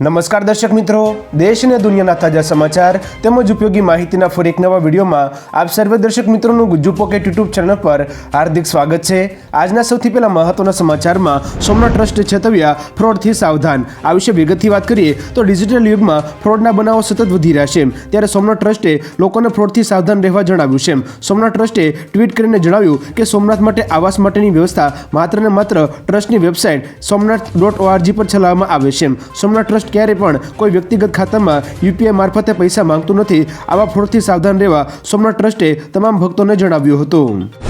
નમસ્કાર દર્શક મિત્રો, દેશ અને દુનિયાના તાજા સમાચાર તેમજ ઉપયોગી માહિતીના ફરી એક નવા વિડીયોમાં આપ સર્વે દર્શક મિત્રોનું ગુજ્જુ પોકેટ યુટ્યુબ ચેનલ પર હાર્દિક સ્વાગત છે. આજના સૌથી પહેલા મહત્વના સમાચારમાં સોમનાથ ટ્રસ્ટ છેતવ્યા ફ્રોડથી સાવધાન. આ વિશે વિગતથી વાત કરીએ તો ડિજિટલ યુગમાં ફ્રોડના બનાવો સતત વધી રહ્યા છે ત્યારે સોમનાથ ટ્રસ્ટે લોકોને ફ્રોડથી સાવધાન રહેવા જણાવ્યું છે સોમનાથ ટ્રસ્ટે ટ્વીટ કરીને જણાવ્યું કે સોમનાથ માટે આવાસ માટેની વ્યવસ્થા માત્ર ને માત્ર ટ્રસ્ટની વેબસાઇટ સોમનાથ ડોટ ઓઆરજી પર ચલાવવામાં આવે છે સોમનાથ ટ્રસ્ટ ક્યારે પણ કોઈ વ્યક્તિગત ખાતામાં યુપીઆઈ મારફતે પૈસા માંગતું નથી, આવા ફ્રોડથી સાવધાન રહેવા સોમનાથ ટ્રસ્ટે તમામ ભક્તોને જણાવ્યું હતું.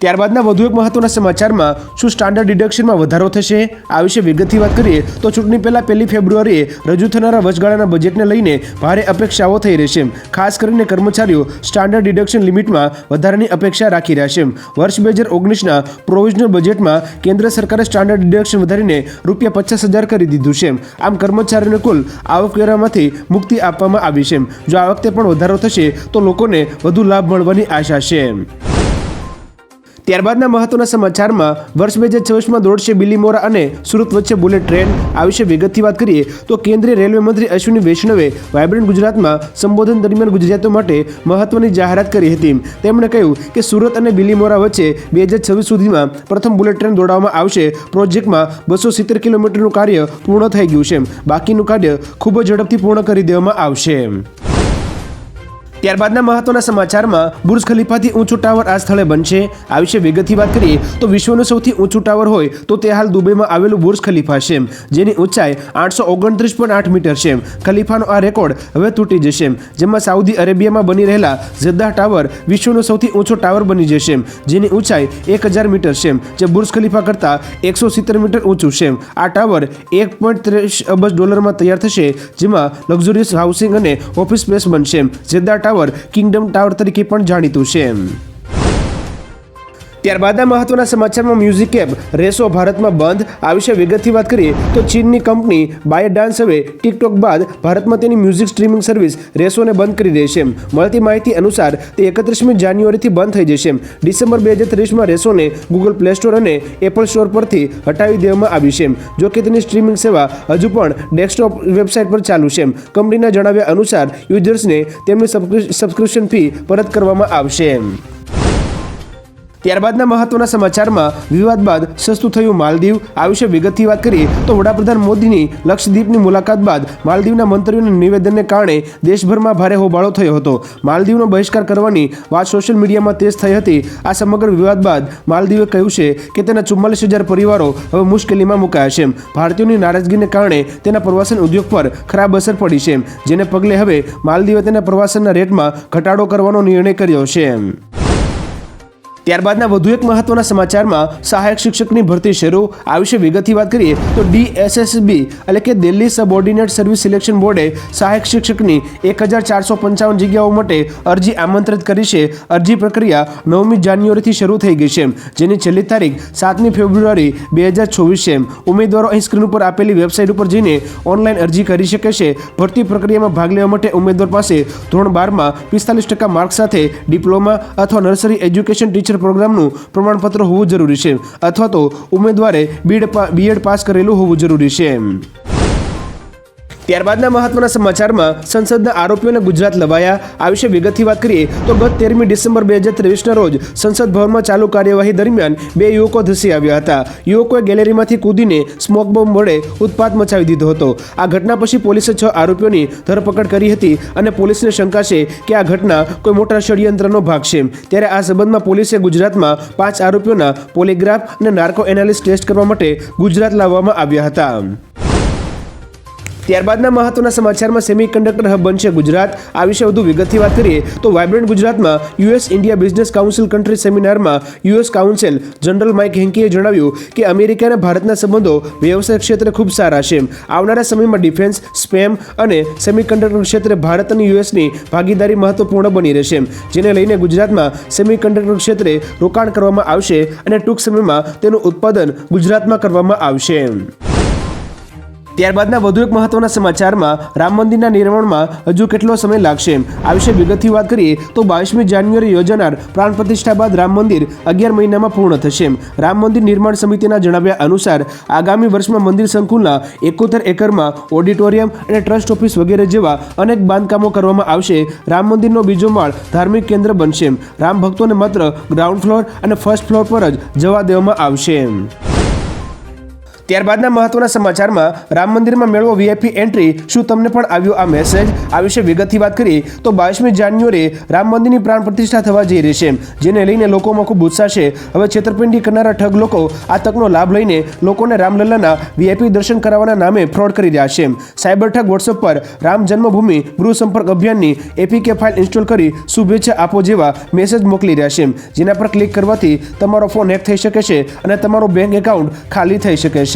ત્યારબાદના વધુ એક મહત્વના સમાચારમાં શું સ્ટાન્ડર્ડ ડિડક્શનમાં વધારો થશે, આ વિશે વિગતથી વાત કરીએ તો ચૂંટણી પહેલા પહેલી ફેબ્રુઆરીએ રજૂ થનારા વચગાળાના બજેટને લઈને ભારે અપેક્ષાઓ થઈ રહેશે ખાસ કરીને કર્મચારીઓ સ્ટાન્ડર્ડ ડિડક્શન લિમિટમાં વધારાની અપેક્ષા રાખી રહ્યા છે. વર્ષ બે હજાર ઓગણીસના પ્રોવિઝનલ બજેટમાં કેન્દ્ર સરકારે સ્ટાન્ડર્ડ ડિડક્શન વધારીને રૂપિયા પચાસ હજાર કરી દીધું છે. આમ કર્મચારીઓને કુલ આવકવેરામાંથી મુક્તિ આપવામાં આવી છે. જો આ વખતે પણ વધારો થશે, તો લોકોને વધુ લાભ મળવાની આશા છે. ત્યારબાદના મહત્વના સમાચારમાં વર્ષ બે હજાર છવ્વીસમાં દોડશે બિલીમોરા અને સુરત વચ્ચે બુલેટ ટ્રેન. આ વિશે વિગતથી વાત કરીએ તો કેન્દ્રીય રેલવે મંત્રી અશ્વિની વૈષ્ણવે વાયબ્રન્ટ ગુજરાતમાં સંબોધન દરમિયાન ગુજરાતીઓ માટે મહત્વની જાહેરાત કરી હતી. તેમણે કહ્યું કે સુરત અને બિલીમોરા વચ્ચે બે હજાર છવ્વીસ સુધીમાં પ્રથમ બુલેટ ટ્રેન દોડાવવામાં આવશે. પ્રોજેક્ટમાં બસો સિત્તેર કિલોમીટરનું કાર્ય પૂર્ણ થઈ ગયું છે. બાકીનું કાર્ય ખૂબ જ ઝડપથી પૂર્ણ કરી દેવામાં આવશે. ત્યારબાદના મહત્વના સમાચારમાં બુર્જ ખલીફાથી ઊંચું ટાવર આ સ્થળે બનશે. આ વિશે વિગતથી વાત કરીએ તો વિશ્વનું સૌથી ઊંચું ટાવર હોય તો તે હાલ દુબઈમાં આવેલું બુર્જ ખલીફા છે. જેની ઊંચાઈ આઠસો ઓગણત્રીસ પોઈન્ટ આઠ મીટર છે. ખલીફાનો આ રેકોર્ડ હવે તૂટી જશે. જેમાં સાઉદી અરેબિયામાં બની રહેલા જદ્દા ટાવર વિશ્વનો સૌથી ઊંચો ટાવર બની જશે. જેની ઊંચાઈ એક હજાર મીટર છે. જે બુર્જ ખલીફા કરતાં એકસો સિત્તેર મીટર ઊંચું છે. આ ટાવર એક પોઈન્ટ ત્રીસ અબજ ડોલરમાં તૈયાર થશે, જેમાં લક્ઝુરિયસ હાઉસિંગ અને ઓફિસ સ્પેસ બનશે. જદ્દા ટાવર કિંગડમ ટાવર તરીકે પણ જાણીતું છે. ત્યારબાદના મહત્વના સમાચારમાં મ્યુઝિક એપ રેસો ભારતમાં બંધ. આ વિશે વિગતથી વાત કરીએ તો ચીનની કંપની બાય ડાન્સ હવે ટિકટોક બાદ ભારતમાં તેની મ્યુઝિક સ્ટ્રીમિંગ સર્વિસ રેસોને બંધ કરી દેશે મળતી માહિતી અનુસાર તે એકત્રીસમી જાન્યુઆરીથી બંધ થઈ જશે. ડિસેમ્બર બે હજાર ત્રીસમાં રેસોને ગૂગલ પ્લે સ્ટોર અને એપલ સ્ટોર પરથી હટાવી દેવામાં આવી છે. જો કે તેની સ્ટ્રીમિંગ સેવા હજુ પણ ડેસ્કટોપ વેબસાઇટ પર ચાલુ છે. કંપનીના જણાવ્યા અનુસાર યુઝર્સને તેમની સબસ્ક્રિપ્શન ફી પરત કરવામાં આવશે. ત્યારબાદના મહત્વના સમાચારમાં વિવાદ બાદ સસ્તું થયું માલદીવ. આ વિશે વિગતથી વાત કરીએ તો વડાપ્રધાન મોદીની લક્ષદ્વીપની મુલાકાત બાદ માલદીવના મંત્રીઓના નિવેદનને કારણે દેશભરમાં ભારે હોબાળો થયો હતો. માલદીવનો બહિષ્કાર કરવાની વાત સોશિયલ મીડિયામાં તેજ થઈ હતી. આ સમગ્ર વિવાદ બાદ માલદીવે કહ્યું છે કે તેના ચુમ્માલીસ હજાર પરિવારો હવે મુશ્કેલીમાં મુકાયા છે. ભારતીયોની નારાજગીને કારણે તેના પ્રવાસન ઉદ્યોગ પર ખરાબ અસર પડી છે. જેને પગલે હવે માલદીવે તેના પ્રવાસનના રેટમાં ઘટાડો કરવાનો નિર્ણય કર્યો છે. ત્યારબાદના વધુ એક મહત્વના સમાચારમાં સહાયક શિક્ષકની ભરતી શરૂ. આ વિશે વિગતથી વાત કરીએ તો ડીએસએસબી એટલે કે દિલ્હી સબઓર્ડિનેટ સર્વિસ સિલેક્શન બોર્ડે સહાયક શિક્ષકની એક હજાર ચારસો પંચાવન જગ્યાઓ માટે અરજી આમંત્રિત કરી છે. અરજી પ્રક્રિયા નવમી જાન્યુઆરીથી શરૂ થઈ ગઈ છે, જેની છેલ્લી તારીખ સાતમી ફેબ્રુઆરી બે હજાર છવ્વીસ છે. ઉમેદવારો અહીં સ્ક્રીન ઉપર આપેલી વેબસાઇટ ઉપર જઈને ઓનલાઈન અરજી કરી શકે છે. ભરતી પ્રક્રિયામાં ભાગ લેવા માટે ઉમેદવાર પાસે ધોરણ બારમાં પિસ્તાલીસ ટકા માર્ક સાથે ડિપ્લોમા અથવા નર્સરી એજ્યુકેશન ટીચર પ્રોગ્રામનું પ્રમાણપત્ર હોવું જરૂરી છે અથવા તો ઉમેદવારે બીએડ બીએડ પાસ કરેલું હોવું જરૂરી છે. ત્યારબાદના મહત્વના સમાચારમાં સંસદના આરોપીઓને ગુજરાત લવાયા. આ વિશે વિગતથી વાત કરીએ તો ગત તેરમી ડિસેમ્બર બે હજાર ત્રેવીસના રોજ સંસદ ભવનમાં ચાલુ કાર્યવાહી દરમિયાન બે યુવકો ધસી આવ્યા હતા. યુવકોએ ગેલેરીમાંથી કૂદીને સ્મોક બોમ્બ વડે ઉત્પાત મચાવી દીધો હતો. આ ઘટના પછી પોલીસે છ આરોપીઓની ધરપકડ કરી હતી અને પોલીસને શંકા છે કે આ ઘટના કોઈ મોટા ષડયંત્રનો ભાગ છે. ત્યારે આ સંબંધમાં પોલીસે ગુજરાતમાં પાંચ આરોપીઓના પોલીગ્રાફ અને નાર્કો એનાલિસ્ટ ટેસ્ટ કરવા માટે ગુજરાત લાવવામાં આવ્યા હતા. ત્યારબાદના મહત્વના સમાચારમાં સેમિકન્ડક્ટર હબ બનશે ગુજરાત. આ વિશે વધુ વિગતથી વાત કરીએ તો વાઇબ્રન્ટ ગુજરાતમાં US India business council country સેમિનારમાં યુએસ કાઉન્સિલ જનરલ માઇક હેન્કીએ જણાવ્યું કે અમેરિકા અને ભારતના સંબંધો વ્યવસાય ક્ષેત્રે ખૂબ સારા છે. આવનારા સમયમાં ડિફેન્સ, સ્પેમ અને સેમિકન્ડક્ટર ક્ષેત્રે ભારત અને યુએસની ભાગીદારી મહત્વપૂર્ણ બની રહેશે. જેને લઈને ગુજરાતમાં સેમિકન્ડક્ટર ક્ષેત્રે રોકાણ કરવામાં આવશે અને ટૂંક સમયમાં તેનું ઉત્પાદન ગુજરાતમાં કરવામાં આવશે. ત્યારબાદના વધુ એક મહત્વના સમાચારમાં રામ મંદિરના નિર્માણમાં હજુ કેટલો સમય લાગશે? આ વિશે વિગતથી વાત કરીએ તો બાવીસમી જાન્યુઆરી યોજાનાર પ્રાણ પ્રતિષ્ઠા બાદ રામ મંદિર અગિયાર મહિનામાં પૂર્ણ થશે. રામ મંદિર નિર્માણ સમિતિના જણાવ્યા અનુસાર, આગામી વર્ષમાં મંદિર સંકુલના એકોતેર એકરમાં ઓડિટોરિયમ અને ટ્રસ્ટ ઓફિસ વગેરે જેવા અનેક બાંધકામો કરવામાં આવશે. રામ મંદિરનો બીજો માળ ધાર્મિક કેન્દ્ર બનશે. રામ ભક્તોને માત્ર ગ્રાઉન્ડ ફ્લોર અને ફર્સ્ટ ફ્લોર પર જ જવા દેવામાં આવશે. ત્યારબાદના મહત્વના સમાચારમાં રામ મંદિરમાં મેળવો વીઆઈપી એન્ટ્રી શું તમને પણ આવ્યો આ મેસેજ આ વિશે વિગતથી વાત કરીએ તો બાવીસમી જાન્યુઆરી રામ મંદિરની પ્રાણ પ્રતિષ્ઠા થવા જઈ રહી છે, જેને લઈને લોકોમાં ખૂબ ઉત્સાહ છે. હવે છેતરપિંડી કરનારા ઠગ લોકો આ તકનો લાભ લઈને લોકોને રામલલ્લાના વીઆઈપી દર્શન કરાવવાના નામે ફ્રોડ કરી રહ્યા છે. સાયબર ઠગ વોટ્સઅપ પર રામ જન્મભૂમિ ગૃહ સંપર્ક અભિયાનની એપીકે ફાઇલ ઇન્સ્ટોલ કરી શુભેચ્છા આપો જેવા મેસેજ મોકલી રહ્યા છે. જેના પર ક્લિક કરવાથી તમારો ફોન હેક થઈ શકે છે અને તમારું બેંક એકાઉન્ટ ખાલી થઈ શકે છે.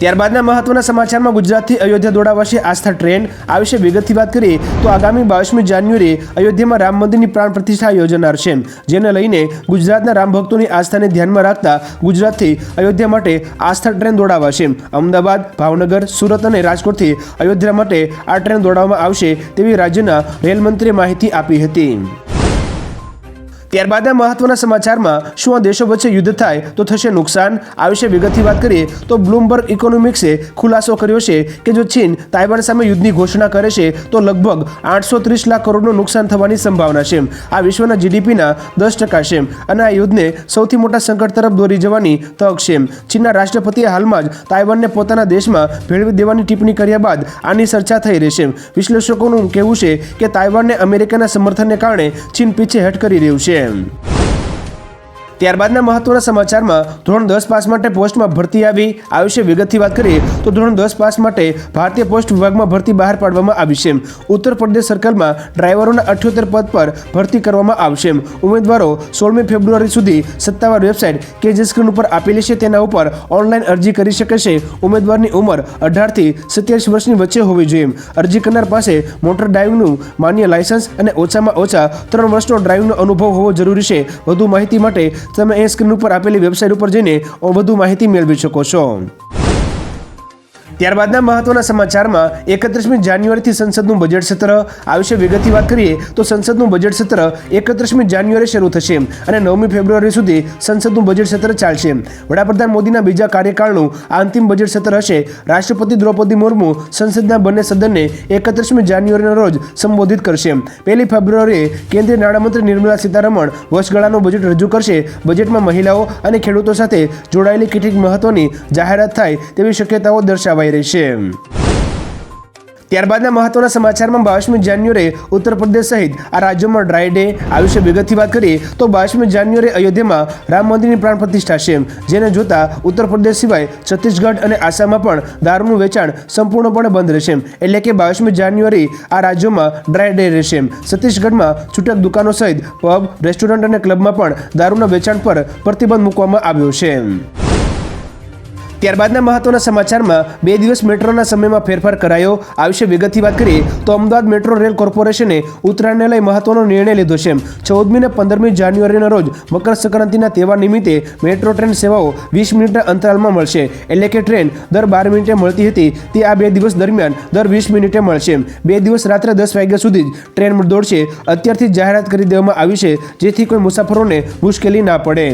ત્યારબાદના મહત્વના સમાચારમાં ગુજરાતથી અયોધ્યા દોડાવાશે આસ્થા ટ્રેન. આ વિશે વિગતથી વાત કરીએ તો આગામી બાવીસમી જાન્યુઆરી અયોધ્યામાં રામ મંદિરની પ્રાણ પ્રતિષ્ઠા યોજાનાર છે. જેને લઈને ગુજરાતના રામ ભક્તોની આસ્થાને ધ્યાનમાં રાખતા ગુજરાતથી અયોધ્યા માટે આસ્થા ટ્રેન દોડાવાશે અમદાવાદ, ભાવનગર, સુરત અને રાજકોટથી અયોધ્યા માટે આ ટ્રેન દોડાવવામાં આવશે તેવી રાજ્યના રેલ મંત્રીએ માહિતી આપી હતી. ત્યારબાદના મહત્વના સમાચારમાં શું આ દેશો વચ્ચે યુદ્ધ થાય તો થશે નુકસાન? આ વિશે વિગતથી વાત કરીએ તો બ્લુમબર્ગ ઇકોનોમિક્સે ખુલાસો કર્યો છે કે જો ચીન તાઇવાન સામે યુદ્ધની ઘોષણા કરે છે તો લગભગ આઠસો ત્રીસ લાખ કરોડનું નુકસાન થવાની સંભાવના છે. આ વિશ્વના જીડીપીના દસ ટકા છે અને આ યુદ્ધને સૌથી મોટા સંકટ તરફ દોરી જવાની તક છે. ચીનના રાષ્ટ્રપતિએ હાલમાં જ તાઇવાનને પોતાના દેશમાં ભેળવી દેવાની ટિપ્પણી કર્યા બાદ આની ચર્ચા થઈ રહી છે. વિશ્લેષકોનું કહેવું છે કે તાઇવાનને અમેરિકાના સમર્થનને કારણે ચીન પીછે હટ કરી રહ્યું છે. wiem. ત્યારબાદના મહત્વના સમાચારમાં ધોરણ દસ પાસ માટે પોસ્ટમાં ભરતી આવી. આ વિશે વિગતથી વાત કરીએ તો ધોરણ દસ પાસ માટે ભારતીય પોસ્ટ વિભાગમાં ભરતી બહાર પાડવામાં આવી છે. ઉત્તર પ્રદેશ સર્કલમાં ડ્રાઈવરોના અઠ્યોતેર પદ પર ભરતી કરવામાં આવશે. ઉમેદવારો સોળમી ફેબ્રુઆરી સુધી સત્તાવાર વેબસાઇટ કે જે સ્ક્રીન ઉપર આપેલી છે. તેના ઉપર ઓનલાઈન અરજી કરી શકે છે. ઉમેદવારની ઉંમર અઢારથી સત્યાવીસ વર્ષની વચ્ચે હોવી જોઈએ. અરજી કરનાર પાસે મોટર ડ્રાઇવિંગનું માન્ય લાયસન્સ અને ઓછામાં ઓછા ત્રણ વર્ષનો ડ્રાઇવિંગનો અનુભવ હોવો જરૂરી છે. વધુ માહિતી માટે તમે એ સ્ક્રીન ઉપર આપેલી વેબસાઇટ ઉપર જઈને વધુ માહિતી મેળવી શકો છો. ત્યારબાદના મહત્વના સમાચારમાં એકત્રીસમી જાન્યુઆરીથી સંસદનું બજેટ સત્ર આ વિશે વિગતથી વાત કરીએ તો સંસદનું બજેટ સત્ર એકત્રીસમી જાન્યુઆરી શરૂ થશે અને નવમી ફેબ્રુઆરી સુધી સંસદનું બજેટ સત્ર ચાલશે. વડાપ્રધાન મોદીના બીજા કાર્યકાળનું આ અંતિમ બજેટ સત્ર હશે. રાષ્ટ્રપતિ દ્રૌપદી મુર્મુ સંસદના બંને સદનને એકત્રીસમી જાન્યુઆરીના રોજ સંબોધિત કરશે. પહેલી ફેબ્રુઆરીએ કેન્દ્રીય નાણામંત્રી નિર્મલા સીતારમણ વર્ષગાળાનું બજેટ રજૂ કરશે. બજેટમાં મહિલાઓ અને ખેડૂતો સાથે જોડાયેલી કેટલીક મહત્વની જાહેરાત થાય તેવી શક્યતાઓ દર્શાવાઈ રહી રહેશે ત્યારબાદના મહત્વના સમાચારમાં બાવીસમી જાન્યુઆરીએ ઉત્તર પ્રદેશ સહિત આ રાજ્યોમાં ડ્રાય ડે આ વિશે વિગતથી વાત કરીએ તો બાવીસમી જાન્યુઆરી અયોધ્યામાં રામ મંદિરની પ્રાણ પ્રતિષ્ઠા છે. જેને જોતા ઉત્તર પ્રદેશ સિવાય છત્તીસગઢ અને આસામમાં પણ દારૂનું વેચાણ સંપૂર્ણપણે બંધ રહેશે. એટલે કે બાવીસમી જાન્યુઆરી આ રાજ્યોમાં ડ્રાય ડે રહેશે. છત્તીસગઢમાં છૂટક દુકાનો સહિત પબ, રેસ્ટોરન્ટ અને ક્લબમાં પણ દારૂના વેચાણ પર પ્રતિબંધ મૂકવામાં આવ્યો છે. ત્યારબાદના મહત્વના સમાચારમાં બે દિવસ મેટ્રોના સમયમાં ફેરફાર કરાયો. આ વિશે વિગતથી વાત કરીએ તો અમદાવાદ મેટ્રો રેલ કોર્પોરેશને ઉત્તરાયણને લઈ મહત્વનો નિર્ણય લીધો છે. ચૌદમી અને પંદરમી જાન્યુઆરીના રોજ મકર સંક્રાંતિના તહેવાર નિમિત્તે મેટ્રો ટ્રેન સેવાઓ વીસ મિનિટના અંતરાલમાં મળશે. એટલે કે ટ્રેન દર બાર મિનિટે મળતી હતી. તે આ બે દિવસ દરમિયાન દર વીસ મિનિટે મળશે. બે દિવસ રાત્રે દસ વાગ્યા સુધી જ ટ્રેન દોડશે. અત્યારથી જાહેરાત કરી દેવામાં આવી છે. જેથી કોઈ મુસાફરોને મુશ્કેલી ના પડે.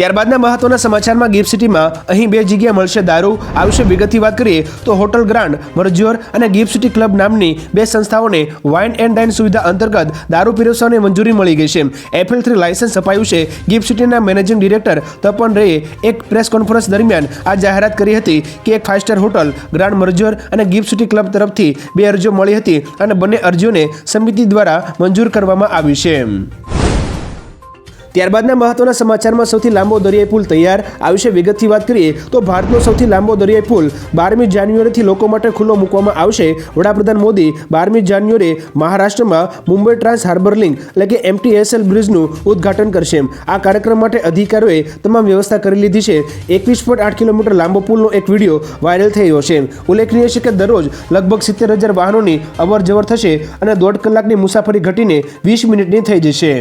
ત્યારબાદના મહત્વના સમાચારમાં ગિફ્ટ સિટીમાં અહીં બે જગ્યા મળશે દારૂ. આ વિશે વિગતથી વાત કરીએ તો હોટલ ગ્રાન્ડ, મરજ્યોર અને ગિફ્ટ સિટી ક્લબ નામની બે સંસ્થાઓને વાઇન એન્ડ ડાઇન સુવિધા અંતર્ગત દારૂ પીરસવાની મંજૂરી મળી ગઈ છે. એફએલ થ્રી લાયસન્સ અપાયું છે. ગિફ્ટ સિટીના મેનેજિંગ ડિરેક્ટર તપન રેએ એક પ્રેસ કોન્ફરન્સ દરમિયાન આ જાહેરાત કરી હતી કે એક five star hotel, Grand, Mercure અને ગિફ્ટ સિટી ક્લબ તરફથી બે અરજીઓ મળી હતી અને બંને અરજીઓને સમિતિ દ્વારા મંજૂર કરવામાં આવી છે. ત્યારબાદના મહત્વના સમાચારમાં સૌથી લાંબો દરિયાઈ પુલ તૈયાર, આ વિશે વિગતથી વાત કરીએ તો ભારતનો સૌથી લાંબો દરિયાઈ પુલ બારમી જાન્યુઆરીથી લોકો માટે ખુલ્લો મૂકવામાં આવશે. વડાપ્રધાન મોદી બારમી જાન્યુઆરીએ મહારાષ્ટ્રમાં મુંબઈ ટ્રાન્સ હાર્બર લિંક એટલે કે એમટીએસએલ બ્રિજનું ઉદ્ઘાટન કરશે. આ કાર્યક્રમ માટે અધિકારીઓએ તમામ વ્યવસ્થા કરી લીધી છે. એકવીસ પોઈન્ટ આઠ કિલોમીટર લાંબો પુલનો એક વીડિયો વાયરલ રહ્યો છે. ઉલ્લેખનીય છે કે દરરોજ લગભગ સિત્તેર હજાર વાહનોની અવર જવર થશે અને દોઢ કલાકની મુસાફરી ઘટીને વીસ મિનિટની થઈ જશે.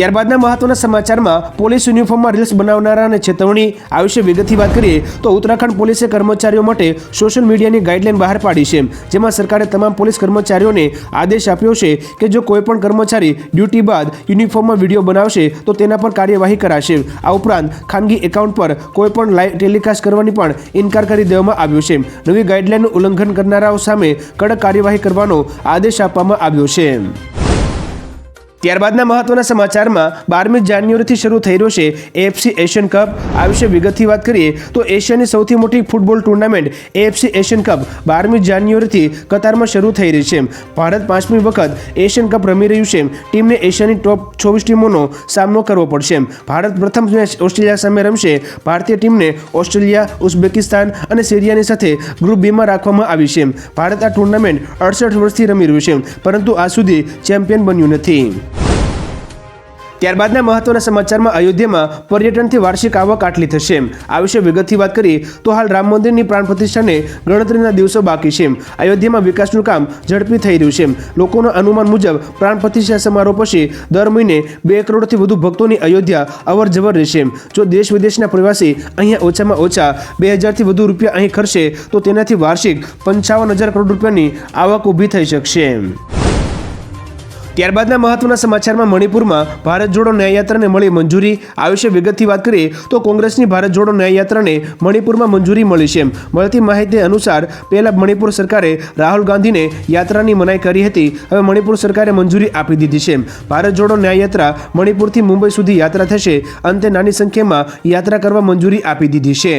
ત્યારબાદના મહત્વના સમાચારમાં પોલીસ યુનિફોર્મમાં રીલ્સ બનાવનારાને ચેતવણી આ વિશે વિગતથી વાત કરીએ તો ઉત્તરાખંડ પોલીસે કર્મચારીઓ માટે સોશિયલ મીડિયાની ગાઈડલાઈન બહાર પાડી છે. જેમાં સરકારે તમામ પોલીસ કર્મચારીઓને આદેશ આપ્યો છે કે જો કોઈપણ કર્મચારી ડ્યુટી બાદ યુનિફોર્મમાં વીડિયો બનાવશે તો તેના પર કાર્યવાહી કરાશે. આ ઉપરાંત ખાનગી એકાઉન્ટ પર કોઈપણ લાઈવ ટેલિકાસ્ટ કરવાની પણ ઇનકાર કરી દેવામાં આવ્યો છે. નવી ગાઈડલાઈનનું ઉલ્લંઘન કરનારાઓ સામે કડક કાર્યવાહી કરવાનો આદેશ આપવામાં આવ્યો છે. ત્યારબાદના મહત્વના સમાચારમાં બારમી જાન્યુઆરીથી શરૂ થઈ રહ્યો છે એએફસી એશિયન કપ આ વિશે વિગતથી વાત કરીએ તો એશિયાની સૌથી મોટી football tournament AFC Asian Cup બારમી જાન્યુઆરીથી કતારમાં શરૂ થઈ રહી છે. ભારત પાંચમી વખત એશિયન કપ રમી રહ્યું છે. ટીમને એશિયાની ટોપ ચોવીસ ટીમોનો સામનો કરવો પડશે. ભારત પ્રથમ મેચ ઓસ્ટ્રેલિયા સામે રમશે. ભારતીય ટીમને ઓસ્ટ્રેલિયા, ઉઝબેકિસ્તાન અને સિરિયાની સાથે ગ્રુપ બીમાં રાખવામાં આવી છે. ભારત આ ટુર્નામેન્ટ અડસઠ વર્ષથી રમી રહ્યું છે, પરંતુ આ સુધી ચેમ્પિયન બન્યું નથી. ત્યારબાદના મહત્વના સમાચારમાં અયોધ્યામાં પર્યટનથી વાર્ષિક આવક આટલી થશે. આ વિશે વિગતથી વાત કરીએ તો હાલ રામ મંદિરની પ્રાણ પ્રતિષ્ઠાને ગણતરીના દિવસો બાકી છે. અયોધ્યામાં વિકાસનું કામ ઝડપી થઈ રહ્યું છે. લોકોના અનુમાન મુજબ, પ્રાણ પ્રતિષ્ઠા સમારોહ પછી દર મહિને બે કરોડથી વધુ ભક્તોની અયોધ્યા અવર જવર રહેશે. જો દેશ વિદેશના પ્રવાસી અહીંયા ઓછામાં ઓછા બે હજારથી વધુ રૂપિયા અહીં ખર્ચે, તો તેનાથી વાર્ષિક પંચાવન હજાર કરોડ રૂપિયાની આવક ઊભી થઈ શકશે. ત્યારબાદના મહત્વના સમાચારમાં મણિપુરમાં ભારત જોડો ન્યાયયાત્રાને મળી મંજૂરી. આ વિશે વિગતથી વાત કરીએ તો કોંગ્રેસની ભારત જોડો ન્યાયયાત્રાને મણિપુરમાં મંજૂરી મળી છે. મળતી માહિતી અનુસાર પહેલા મણિપુર સરકારે રાહુલ ગાંધીને યાત્રાની મનાઈ કરી હતી. હવે મણિપુર સરકારે મંજૂરી આપી દીધી છે. ભારત જોડો ન્યાયયાત્રા મણિપુરથી મુંબઈ સુધી યાત્રા થશે. અંતે નાની સંખ્યામાં યાત્રા કરવા મંજૂરી આપી દીધી છે.